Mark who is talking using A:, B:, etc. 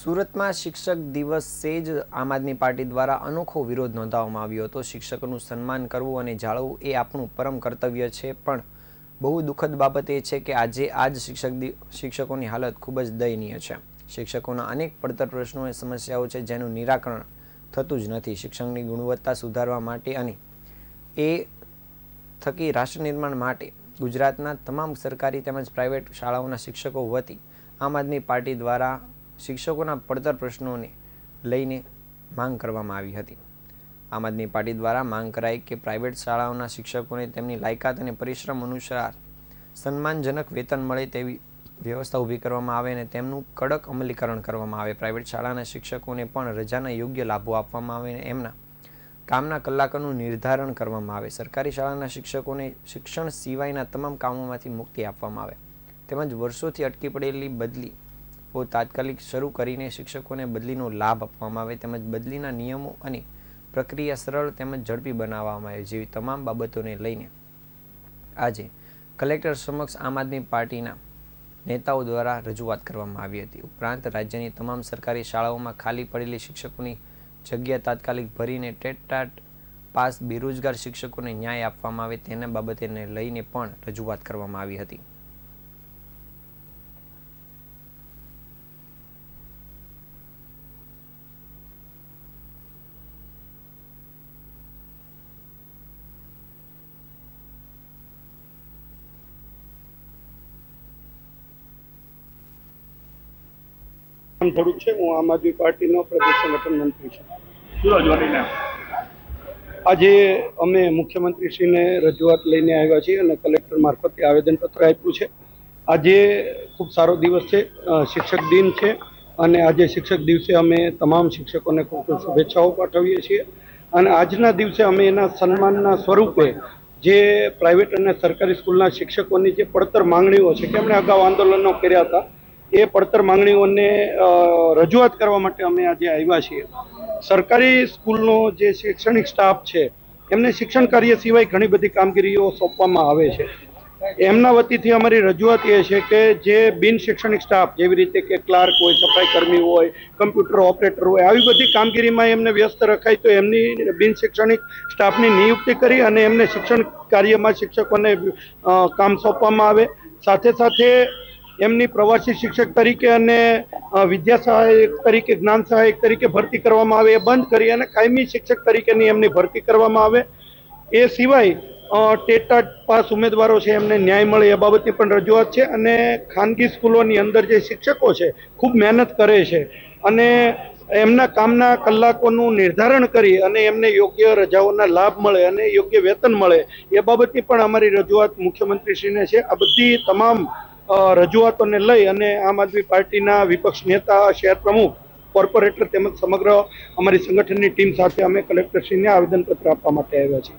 A: સુરતમાં શિક્ષક દિવસે જ આમ આદમી પાર્ટી દ્વારા અનોખો વિરોધ નોંધાવવામાં આવ્યો હતો. શિક્ષકોનું સન્માન કરવું અને જાળવવું એ આપણું પરમ કર્તવ્ય છે, પણ બહુ દુઃખદ બાબત એ છે કે આજે આજ શિક્ષક શિક્ષકોની હાલત ખૂબ જ દયનીય છે. શિક્ષકોના અનેક પડતર પ્રશ્નો અને સમસ્યાઓ છે જેનું નિરાકરણ થતું જ નથી. શિક્ષણની ગુણવત્તા સુધારવા માટે અને એ થકી રાષ્ટ્ર નિર્માણ માટે ગુજરાતના તમામ સરકારી તેમજ પ્રાઇવેટ શાળાઓના શિક્ષકો વતી આમ આદમી પાર્ટી દ્વારા શિક્ષકોના પડતર પ્રશ્નોને લઈને માંગ કરવામાં આવી હતી. આમ આદમી પાર્ટી દ્વારા માંગ કરાઈ કે પ્રાઇવેટ શાળાઓના શિક્ષકોને તેમની લાયકાત અને પરિશ્રમ અનુસાર સન્માનજનક વેતન મળે તેવી વ્યવસ્થા ઊભી કરવામાં આવે અને તેમનું કડક અમલીકરણ કરવામાં આવે. પ્રાઇવેટ શાળાના શિક્ષકોને પણ રજાના યોગ્ય લાભો આપવામાં આવે અને એમના કામના કલાકોનું નિર્ધારણ કરવામાં આવે. સરકારી શાળાના શિક્ષકોને શિક્ષણ સિવાયના તમામ કામોમાંથી મુક્તિ આપવામાં આવે. તેમજ વર્ષોથી અટકી પડેલી બદલી ઓ તાત્કાલિક શરૂ કરીને શિક્ષકોને બદલીનો લાભ આપવામાં આવે તેમજ બદલીના નિયમો અને પ્રક્રિયા સરળ તેમજ ઝડપી બનાવવામાં આવે જેવી તમામ બાબતોને લઈને આજે કલેક્ટર સમક્ષ આમ આદમી પાર્ટીના નેતાઓ દ્વારા રજૂઆત કરવામાં આવી હતી. ઉપરાંત રાજ્યની તમામ સરકારી શાળાઓમાં ખાલી પડેલી શિક્ષકોની જગ્યા તાત્કાલિક ભરીને ટેટાટ પાસ બેરોજગાર શિક્ષકોને ન્યાય આપવામાં આવે તેના બાબતેને લઈને પણ રજૂઆત કરવામાં આવી હતી.
B: થોડુંક છે. હું આમ આદમી પાર્ટીનો પ્રદેશ સંગઠન મંત્રી છું. આજે અમે મુખ્યમંત્રીશ્રીને રજૂઆત લઈને આવ્યા છીએ અને કલેક્ટર મારફતે આવેદનપત્ર આપ્યું છે. આજે ખૂબ સારો દિવસ છે શિક્ષક દિન છે અને આજે શિક્ષક દિવસે અમે તમામ શિક્ષકોને ખૂબ ખૂબ શુભેચ્છાઓ પાઠવીએ છીએ. અને આજના દિવસે અમે એના સન્માનના સ્વરૂપે જે પ્રાઇવેટ અને સરકારી સ્કૂલના શિક્ષકોની જે પડતર માંગણીઓ છે કે એમણે અગાઉ આંદોલનો કર્યા હતા એ પડતર માંગણીઓને રજૂઆત કરવા માટે અમે આજે આવ્યા છીએ. સરકારી સ્કૂલનો જે શૈક્ષણિક સ્ટાફ છે, એમને શિક્ષણ કાર્ય સિવાય ઘણી બધી કામગીરીઓ સોંપવામાં આવે છે. એમના વતીથી અમારી રજૂઆત એ છે કે જે બિન શૈક્ષણિક સ્ટાફ, જેવી રીતે કે ક્લાર્ક હોય, સફાઈ કર્મી હોય, કમ્પ્યુટર ઓપરેટર હોય, આવી બધી કામગીરીમાં એમને વ્યસ્ત રખાય તો એમની બિન શૈક્ષણિક સ્ટાફની નિયુક્તિ કરી અને એમને શિક્ષણ કાર્યમાં શિક્ષકોને કામ સોંપવામાં આવે. સાથે સાથે એમની પ્રવાસી શિક્ષક તરીકે અને વિદ્યા સહાયક તરીકે, જ્ઞાન સહાયક તરીકે ભરતી કરવામાં આવે, એ બંધ કરી અને કાયમી શિક્ષક તરીકેની એમની ભરતી કરવામાં આવે. એ સિવાય ટેટાટ પાસ ઉમેદવારો છે, એમને ન્યાય મળે એ બાબતની પણ રજૂઆત છે અને ખાનગી સ્કૂલોની અંદર જે શિક્ષકો છે, ખૂબ મહેનત કરે છે. અને એમના કામના કલાકોનું નિર્ધારણ કરી અને એમને યોગ્ય રજાઓના લાભ મળે અને યોગ્ય વેતન મળે, એ બાબતની પણ અમારી રજૂઆત મુખ્યમંત્રીશ્રીને છે. આ બધી તમામ રજૂઆતોને લઈ અને આમ આદમી પાર્ટીના વિપક્ષ નેતા, શહેર પ્રમુખ, કોર્પોરેટર તેમજ સમગ્ર અમારી સંગઠનની ટીમ સાથે અમે કલેક્ટરશ્રીને આવેદનપત્ર આપવા માટે આવ્યા છીએ.